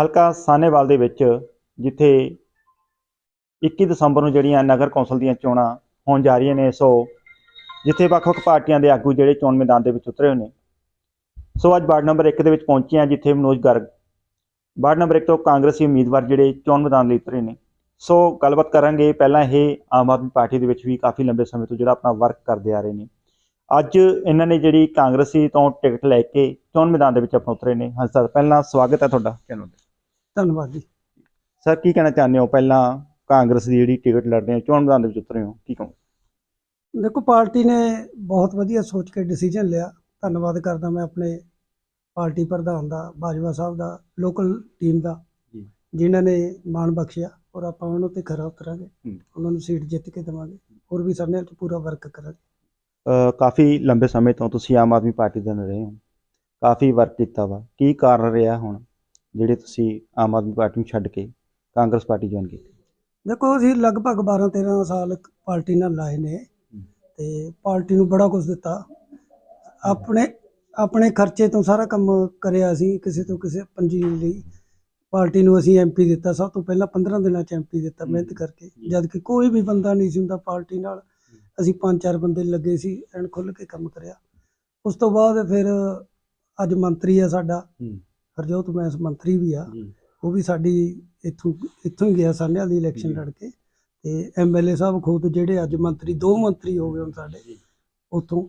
ਹਲਕਾ ਸਾਨੇਵਾਲ ਦੇ ਵਿੱਚ, ਜਿੱਥੇ 21 ਦਸੰਬਰ ਨੂੰ ਜਿਹੜੀਆਂ ਨਗਰ ਕੌਂਸਲ ਦੀਆਂ ਚੋਣਾਂ ਹੋਣ ਜਾ ਰਹੀਆਂ ਨੇ, ਸੋ ਜਿੱਥੇ ਵੱਖ-ਵੱਖ ਪਾਰਟੀਆਂ ਦੇ ਆਗੂ ਜਿਹੜੇ ਚੋਣ ਮੈਦਾਨ ਦੇ ਵਿੱਚ ਉਤਰੇ ਹੋਏ ਨੇ। ਸੋ ਅੱਜ ਵਾਰਡ ਨੰਬਰ 1 ਦੇ ਵਿੱਚ ਪਹੁੰਚੇ ਹਾਂ, ਜਿੱਥੇ ਮਨੋਜ ਗਰਗ, ਵਾਰਡ ਨੰਬਰ 1 ਤੋਂ ਕਾਂਗਰਸੀ ਉਮੀਦਵਾਰ ਜਿਹੜੇ ਚੋਣ ਮੈਦਾਨ ਲਈ ਉਤਰੇ ਨੇ। ਸੋ ਗੱਲਬਾਤ ਕਰਾਂਗੇ, ਪਹਿਲਾਂ ਇਹ ਆਮ ਆਦਮੀ ਪਾਰਟੀ ਦੇ ਵਿੱਚ ਵੀ ਕਾਫੀ ਲੰਬੇ ਸਮੇਂ ਤੋਂ ਜਿਹੜਾ ਆਪਣਾ ਵਰਕ ਕਰਦੇ ਆ ਰਹੇ ਨੇ। ਅੱਜ ਇਹਨਾਂ ਨੇ ਜਿਹੜੀ ਕਾਂਗਰਸੀ ਤੋਂ ਟਿਕਟ ਲੈ ਕੇ ਚੋਣ ਮੈਦਾਨ ਦੇ ਵਿੱਚ ਆਪਣਾ ਉਤਰੇ ਨੇ। ਹਾਂ ਸਰ, ਪਹਿਲਾਂ ਸਵਾਗਤ ਹੈ ਤੁਹਾਡਾ। ਚੈਨਲ ਤੇ ਧੰਨਵਾਦ ਜੀ। ਸਰ ਕੀ ਕਹਿਣਾ ਚਾਹੁੰਦੇ ਹੋ? ਪਹਿਲਾਂ ਕਾਂਗਰਸ ਦੀ ਜਿਹੜੀ ਟਿਕਟ ਲੜ ਰਹੇ ਹੋ ਚੋਣ ਮੈਦਾਨ ਦੇ ਵਿੱਚ ਉਤਰੇ ਹੋ ਕੀ ਕਹੋ ਦੇਖੋ ਪਾਰਟੀ ਨੇ ਬਹੁਤ ਵਧੀਆ ਸੋਚ ਕੇ ਡਿਸੀਜਨ ਲਿਆ। ਧੰਨਵਾਦ ਕਰਦਾ ਮੈਂ ਆਪਣੇ ਪਾਰਟੀ ਪ੍ਰਧਾਨ ਦਾ ਬਾਜਵਾ ਸਾਹਿਬ ਦਾ ਲੋਕਲ ਟੀਮ ਦਾ। ਜਿਨ੍ਹਾਂ ਨੇ ਮਾਣ ਬਖਸ਼ਿਆ ਔਰ ਆਪਾਂ ਉਹਨਾਂ ਤੇ ਖਰਾ ਉਤਰਾਂਗੇ। ਉਹਨਾਂ ਨੂੰ ਸੀਟ ਜਿੱਤ ਕੇ ਦੇਵਾਂਗੇ। ਹੋਰ ਵੀ ਸਾਡੇ ਨਾਲ ਪੂਰਾ ਵਰਕ ਕਰਾਂਗੇ। ਕਾਫੀ ਲੰਬੇ ਸਮੇਂ ਤੋਂ ਤੁਸੀਂ ਆਮ ਆਦਮੀ ਪਾਰਟੀ ਦੇ ਨਾਲ ਰਹੇ ਹੋ। ਕਾਫੀ ਵਰਕ ਕੀਤਾ ਵਾ। ਕੀ ਕਾਰਨ ਰਿਹਾ ਹੁਣ? ਜਿਹੜੇ ਤੁਸੀਂ ਆਮ ਆਦਮੀ ਪਾਰਟੀ ਨੂੰ ਛੱਡ ਕੇ ਕਾਂਗਰਸ ਪਾਰਟੀ ਜੁਆਇਨ ਕੀਤੀ? ਦੇਖੋ ਅਸੀਂ ਲਗਭਗ 12 13 ਸਾਲ ਪਾਰਟੀ ਨਾਲ ਲਾਏ ਨੇ ਤੇ ਪਾਰਟੀ ਨੂੰ ਬੜਾ ਕੁਝ ਦਿੱਤਾ। ਆਪਣੇ ਆਪਣੇ ਖਰਚੇ ਤੋਂ ਸਾਰਾ ਕੰਮ ਕਰਿਆ ਸੀ। ਕਿਸੇ ਤੋਂ ਕਿਸੇ ਪੰਜੀ ਲਈ ਪਾਰਟੀ ਨੂੰ ਅਸੀਂ ਐਮਪੀ ਦਿੱਤਾ। ਸਭ ਤੋਂ ਪਹਿਲਾਂ 15 ਦਿਨਾਂ ਚ ਐਮਪੀ ਦਿੱਤਾ ਮਿਹਨਤ ਕਰਕੇ। ਜਦ ਕਿ ਕੋਈ ਵੀ ਬੰਦਾ ਨਹੀਂ ਸੀ ਹੁੰਦਾ ਪਾਰਟੀ ਨਾਲ। ਅਸੀਂ ਪੰਜ ਚਾਰ ਬੰਦੇ ਲੱਗੇ ਸੀ ਐਨ ਖੁੱਲ ਕੇ ਕੰਮ ਕਰਿਆ। ਉਸ ਤੋਂ ਬਾਅਦ ਫਿਰ ਅੱਜ ਮੰਤਰੀ ਆ ਸਾਡਾ। ਹਰਜੋਤ ਮੈਂਸ ਮੰਤਰੀ ਵੀ ਆ ਉਹ ਵੀ ਸਾਡੀ ਇੱਥੋਂ ਇੱਥੋਂ ਹੀ ਗਿਆ ਸਾਨੇਵਾਲ ਦੀ ਇਲੈਕਸ਼ਨ। ਲੜ ਕੇ ਤੇ ਐਮਐਲਏ ਸਾਹਿਬ ਖੁਦ ਜਿਹੜੇ ਅੱਜ ਮੰਤਰੀ ਦੋ ਮੰਤਰੀ ਹੋ ਗਏ ਹੁਣ ਸਾਡੇ। ਉੱਥੋਂ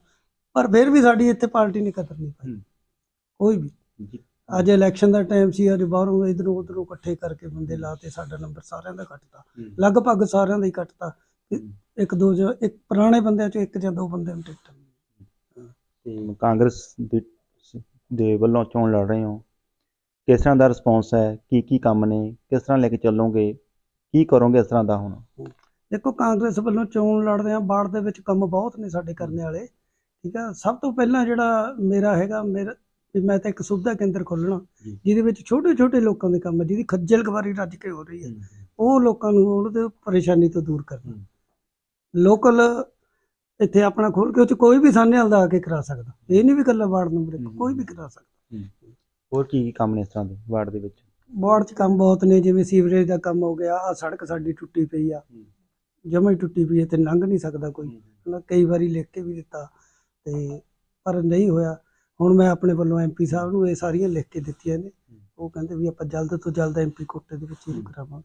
ਪਰ ਫਿਰ ਵੀ ਸਾਡੀ ਇੱਥੇ ਪਾਰਟੀ ਨੇ ਕਦਰ ਨਹੀਂ ਪਾਈ। ਕੋਈ ਵੀ ਅੱਜ ਇਲੈਕਸ਼ਨ ਦਾ ਟਾਈਮ ਸੀ ਅੱਜ ਬਾਹਰੋਂ ਇਧਰੋਂ ਉਧਰੋਂ ਇਕੱਠੇ ਕਰਕੇ ਬੰਦੇ ਲਾਤੇ ਸਾਡਾ ਨੰਬਰ ਸਾਰਿਆਂ ਦਾ ਕੱਟਤਾ। ਲਗਭਗ ਸਾਰਿਆਂ ਦਾ ਹੀ ਕੱਟਤਾ। ਇੱਕ ਦੋ ਜਾਂ ਇੱਕ ਪੁਰਾਣੇ ਬੰਦਿਆਂ ਚੋਂ ਇੱਕ ਜਾਂ ਦੋ ਬੰਦਿਆਂ ਨੂੰ ਟਿਕਟ। ਤੇ ਕਾਂਗਰਸ ਦੇ ਵੱਲੋਂ ਚੋਣ ਲੜ ਰਹੇ ਹੋ ਕਿਸ ਤਰ੍ਹਾਂ ਦਾ ਰਿਸਪੌਂਸ ਹੈ ਕੀ ਕੀ ਕੰਮ ਨੇ ਕਿਸ ਤਰ੍ਹਾਂ ਲੈ ਕੇ ਚੱਲੋਗੇ ਕੀ ਕਰੋਗੇ ਇਸ ਤਰ੍ਹਾਂ ਦਾ ਹੁਣ ਦੇਖੋ ਕਾਂਗਰਸ ਵੱਲੋਂ ਚੋਣ ਲੜਦੇ ਆ ਬਾੜ ਦੇ ਵਿੱਚ ਕੰਮ ਬਹੁਤ ਨੇ ਸਾਡੇ ਕਰਨੇ ਵਾਲੇ ਠੀਕ ਆ ਸਭ ਤੋਂ ਪਹਿਲਾਂ ਜਿਹੜਾ ਮੇਰਾ ਹੈਗਾ ਮੇਰਾ ਵੀ ਮੈਂ ਤਾਂ ਇੱਕ ਸੁਵਿਧਾ ਕੇਂਦਰ ਖੋਲਣਾ। ਜਿਹਦੇ ਵਿੱਚ ਛੋਟੇ ਛੋਟੇ ਲੋਕਾਂ ਦੇ ਕੰਮ ਜਿਹਦੀ ਖੱਜਲ ਖਵਾਰੀ ਰੱਜ ਕੇ ਹੋ ਰਹੀ ਹੈ ਉਹ ਲੋਕਾਂ ਨੂੰ ਉਹਨਾਂ ਦੇ ਪਰੇਸ਼ਾਨੀ ਤੋਂ ਦੂਰ ਕਰਨਾ। ਲੋਕਲ ਇੱਥੇ ਆਪਣਾ ਖੋਲ ਕੇ ਉਹ ਚ ਕੋਈ ਵੀ ਸਾਹਮਣੇ ਵਾਲਾ ਆ ਕੇ ਕਰਾ ਸਕਦਾ ਇਹ ਨਹੀਂ ਵੀ ਇਕੱਲਾ ਵਾਰਡ ਨੰਬਰ ਇੱਕ ਹੂੰ। ਕੋਈ ਵੀ ਕਰਾ ਸਕਦਾ ਹੋਰ ਕੀ ਕੀ ਕੰਮ ਨੇ ਇਸ ਤਰ੍ਹਾਂ ਦੇ ਵਾਰਡ ਦੇ ਵਿੱਚ? ਵਾਰਡ 'ਚ ਕੰਮ ਬਹੁਤ ਨੇ ਜਿਵੇਂ ਸੀਵਰੇਜ ਦਾ ਕੰਮ ਹੋ ਗਿਆ ਆ ਸੜਕ ਸਾਡੀ ਟੁੱਟੀ ਪਈ ਆ। ਜਮਾਂ ਹੀ ਟੁੱਟੀ ਪਈ ਹੈ ਤੇ ਲੰਘ ਨਹੀਂ ਸਕਦਾ ਕੋਈ। ਮਤਲਬ ਕਈ ਵਾਰੀ ਲਿਖ ਕੇ ਵੀ ਦਿੱਤਾ ਤੇ ਪਰ ਨਹੀਂ ਹੋਇਆ। ਹੁਣ ਮੈਂ ਆਪਣੇ ਵੱਲੋਂ ਐਮਪੀ ਸਾਹਿਬ ਨੂੰ ਇਹ ਸਾਰੀਆਂ ਲਿਖ ਕੇ ਦਿੱਤੀਆਂ ਨੇ। ਉਹ ਕਹਿੰਦੇ ਵੀ ਆਪਾਂ ਜਲਦ ਤੋਂ ਜਲਦ ਐਮਪੀ ਕੋਟੇ ਦੇ ਵਿੱਚ ਇਹਨੂੰ ਕਰਾਵਾਂਗੇ।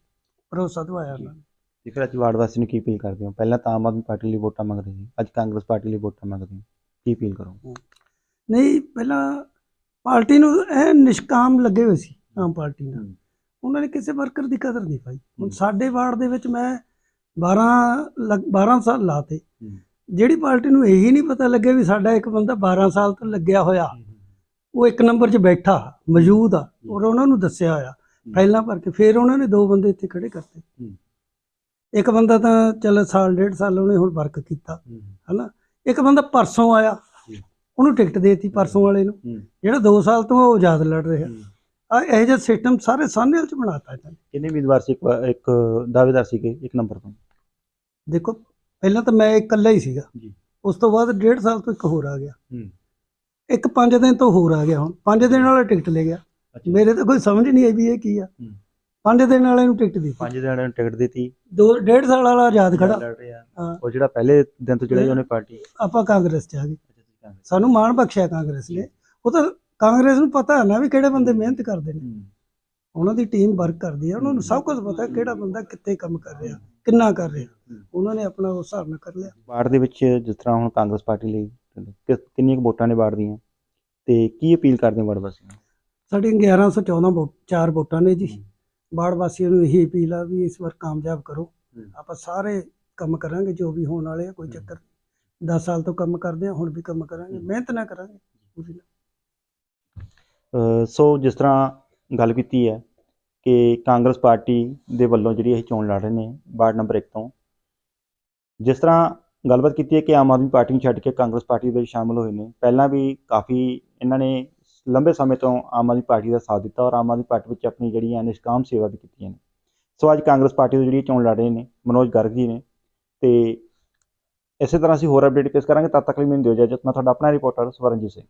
ਭਰੋਸਾ ਦਵਾਇਆ ਉਹਨਾਂ ਨੇ। ਤੇ ਫਿਰ ਅੱਜ ਵਾਰਡ ਵਾਸੀ ਨੂੰ ਕੀ ਅਪੀਲ ਕਰਦੇ ਹੋ? ਪਹਿਲਾਂ ਤਾਂ ਆਮ ਆਦਮੀ ਪਾਰਟੀ ਲਈ ਵੋਟਾਂ ਮੰਗਦੇ ਸੀ ਅੱਜ ਕਾਂਗਰਸ ਪਾਰਟੀ ਲਈ ਵੋਟਾਂ ਮੰਗਦੇ ਹੋ। ਕੀ ਅਪੀਲ ਕਰੋ ਨਹੀਂ ਪਹਿਲਾਂ ਪਾਰਟੀ ਨੂੰ ਇਹ ਨਿਸ਼ਕਾਮ ਲੱਗੇ ਹੋਏ ਸੀ ਆਮ ਪਾਰਟੀ ਨਾਲ। ਉਹਨਾਂ ਨੇ ਕਿਸੇ ਵਰਕਰ ਦੀ ਕਦਰ ਨਹੀਂ ਪਾਈ। ਹੁਣ। ਸਾਡੇ ਵਾਰਡ ਦੇ ਵਿੱਚ ਮੈਂ 12 ਲਗ- 12 ਸਾਲ ਲਾਤੇ। ਜਿਹੜੀ ਪਾਰਟੀ ਨੂੰ ਇਹੀ ਨਹੀਂ ਪਤਾ ਲੱਗਿਆ ਵੀ ਸਾਡਾ ਇੱਕ ਬੰਦਾ 12 ਸਾਲ ਤੋਂ ਲੱਗਿਆ ਹੋਇਆ। ਉਹ ਇੱਕ ਨੰਬਰ 'ਚ ਬੈਠਾ ਮੌਜੂਦ ਆ ਔਰ ਉਹਨਾਂ ਨੂੰ ਦੱਸਿਆ ਹੋਇਆ ਫਾਈਲਾਂ ਭਰ ਕੇ। ਫਿਰ ਉਹਨਾਂ ਨੇ ਦੋ ਬੰਦੇ ਇੱਥੇ ਖੜੇ ਕਰਤੇ। ਇੱਕ ਬੰਦਾ ਤਾਂ ਚੱਲ ਸਾਲ ਡੇਢ ਸਾਲ ਉਹਨੇ ਹੁਣ ਵਰਕ ਕੀਤਾ। ਹਨਾ? ਇੱਕ ਬੰਦਾ ਪਰਸੋਂ ਆਇਆ। ਉਹਨੂੰ ਟਿਕਟ ਦੇਤੀ ਪਰਸੋਂ ਵਾਲੇ ਨੂੰ। ਜਿਹੜਾ 2 ਸਾਲ ਤੋਂ ਉਹ ਆਜ਼ਾਦ ਲੜ ਰਿਹਾ। ਆ ਇਹੋ ਜਿਹਾ ਸਿਸਟਮ ਸਾਰੇ ਸਾਹਨੇਵਾਲ ਚ ਬਣਾਤਾ ਇਹਨਾਂ ਨੇ। ਕਿੰਨੇ ਉਮੀਦਵਾਰ ਸੀ ਇੱਕ ਦਾਅਵੇਦਾਰ ਸੀਗੇ ਇੱਕ ਨੰਬਰ ਤੋਂ? ਦੇਖੋ ਪਹਿਲਾਂ ਤਾਂ ਮੈਂ ਇਕੱਲਾ ਹੀ ਸੀਗਾ। ਜੀ। ਉਸ ਤੋਂ ਬਾਅਦ ਡੇਢ ਸਾਲ ਤੋਂ ਇੱਕ ਹੋਰ ਆ ਗਿਆ। ਹੂੰ। ਇੱਕ 5 ਦਿਨ ਤੋਂ ਹੋਰ ਆ ਗਿਆ ਹੁਣ। 5 ਦਿਨ ਵਾਲਾ ਟਿਕਟ ਲੈ ਗਿਆ। ਅੱਛਾ। ਮੇਰੇ ਤਾਂ ਕੋਈ ਸਮਝ ਨਹੀਂ ਆਈ ਵੀ ਇਹ ਕੀ ਆ। ਹੂੰ। 5 ਦਿਨ ਵਾਲੇ ਨੂੰ ਟਿਕਟ ਦਿੱਤੀ। ਪੰਜ ਦਿਨਾਂ ਨੂੰ ਟਿਕਟ ਦਿੱਤੀ। ਦੋ ਡੇਢ ਸਾਲ ਵਾਲਾ ਆਜ਼ਾਦ ਖੜਾ। ਲੜ ਰਿਹਾ। ਹਾਂ। ਉਹ ਜਿਹੜਾ ਪਹਿਲੇ ਦਿਨ ਤੋਂ ਚੜਾਈ ਉਹਨੇ ਪਾਰਟੀ। ਆਪਾਂ ਕਾਂਗਰਸ ਚ ਆ ਗਏ। ਸਾਨੂੰ ਮਾਣ ਬਖਸ਼ਿਆ ਕਾਂਗਰਸ ਨੇ। ਉਹ ਤਾਂ ਕਾਂਗਰਸ ਨੂੰ ਪਤਾ ਹੈ ਨਾ ਵੀ ਕਿਹੜੇ ਬੰਦੇ ਮਿਹਨਤ ਕਰਦੇ ਨੇ। ਉਹਨਾਂ ਦੀ ਟੀਮ ਵਰਕ ਕਰਦੀ ਹੈ। ਉਹਨਾਂ ਨੂੰ ਸਭ ਕੁਝ ਪਤਾ ਕਿਹੜਾ ਬੰਦਾ ਕਿੱਥੇ ਕੰਮ ਕਰ ਰਿਹਾ ਕਿੰਨਾ ਕਰ ਰਿਹਾ। ਉਹਨਾਂ ਨੇ ਆਪਣਾ ਉਸ ਹਿਸਾਬ ਨਾਲ ਕਰ ਲਿਆ। ਵਾਰਡ ਦੇ ਵਿੱਚ ਜਿਸ ਤਰ੍ਹਾਂ ਹੁਣ ਕਾਂਗਰਸ ਪਾਰਟੀ ਲਈ ਕਿੰਨੀਆਂ ਵੋਟਾਂ ਨੇ ਵਾਰਡ ਦੀਆਂ ਤੇ ਕੀ ਅਪੀਲ ਕਰਦੇ ਹੋ ਵਾਰਡ ਵਾਸੀਆਂ ਨੂੰ? ਸਾਡੀਆਂ 1114 ਵੋ- ਚਾਰ ਵੋਟਾਂ ਨੇ ਜੀ। ਬਾੜ ਵਾਸੀਆਂ ਨੂੰ ਇਹੀ ਅਪੀਲ ਆ ਵੀ ਇਸ ਵਾਰ ਕਾਮਯਾਬ ਕਰੋ। ਆਪਾਂ ਸਾਰੇ ਕੰਮ ਕਰਾਂਗੇ ਜੋ ਵੀ ਹੋਣ ਵਾਲੇ ਆ ਕੋਈ ਚੱਕਰ 10 ਸਾਲ ਤੋਂ ਕੰਮ ਕਰਦੇ ਆ ਹੁਣ ਵੀ ਕੰਮ ਕਰਾਂਗੇ ਮਿਹਨਤ ਨਾ ਕਰਾਂਗੇ ਪੂਰੀ ਨਾਲ। ਸੋ ਜਿਸ ਤਰ੍ਹਾਂ ਗੱਲ ਕੀਤੀ ਹੈ ਕਿ ਕਾਂਗਰਸ ਪਾਰਟੀ ਦੇ ਵੱਲੋਂ ਜਿਹੜੀ ਇਹ ਚੋਣ ਲੜ ਰਹੇ ਨੇ ਵਾਰਡ ਨੰਬਰ 1 ਤੋਂ ਜਿਸ ਤਰ੍ਹਾਂ ਗੱਲਬਾਤ ਕੀਤੀ ਹੈ ਕਿ ਆਮ ਆਦਮੀ ਪਾਰਟੀ ਨੂੰ ਛੱਡ ਕੇ ਕਾਂਗਰਸ ਪਾਰਟੀ ਵਿੱਚ ਸ਼ਾਮਲ ਹੋਏ ਨੇ ਪਹਿਲਾਂ ਵੀ ਕਾਫੀ ਇਹਨਾਂ ਨੇ ਲੰਬੇ ਸਮੇਂ ਤੋਂ ਆਮ ਆਦਮੀ ਪਾਰਟੀ ਦਾ ਸਾਥ ਦਿੱਤਾ ਔਰ ਆਮ ਆਦਮੀ ਪਾਰਟੀ ਵਿੱਚ ਆਪਣੀ ਜਿਹੜੀਆਂ ਨਿਸ਼ਕਾਮ ਸੇਵਾ ਵੀ ਕੀਤੀਆਂ ਨੇ ਸੋ ਅੱਜ ਕਾਂਗਰਸ ਪਾਰਟੀ ਤੋਂ ਜਿਹੜੀ ਚੋਣ ਲੜ ਰਹੇ ਨੇ ਮਨੋਜ ਗਰਗ ਜੀ ਨੇ ਤੇ ਇਸੇ ਤਰ੍ਹਾਂ ਅਸੀਂ ਹੋਰ ਅਪਡੇਟ ਪੇਸ਼ ਕਰਾਂਗੇ। ਤਦ ਤੱਕ ਲਈ ਮੈਨੂੰ ਦਿਓ ਇਜਾਜ਼ਤ। ਮੈਂ ਤੁਹਾਡਾ ਆਪਣਾ ਰਿਪੋਰਟਰ ਸਵਰਨਜੀਤ ਸਿੰਘ।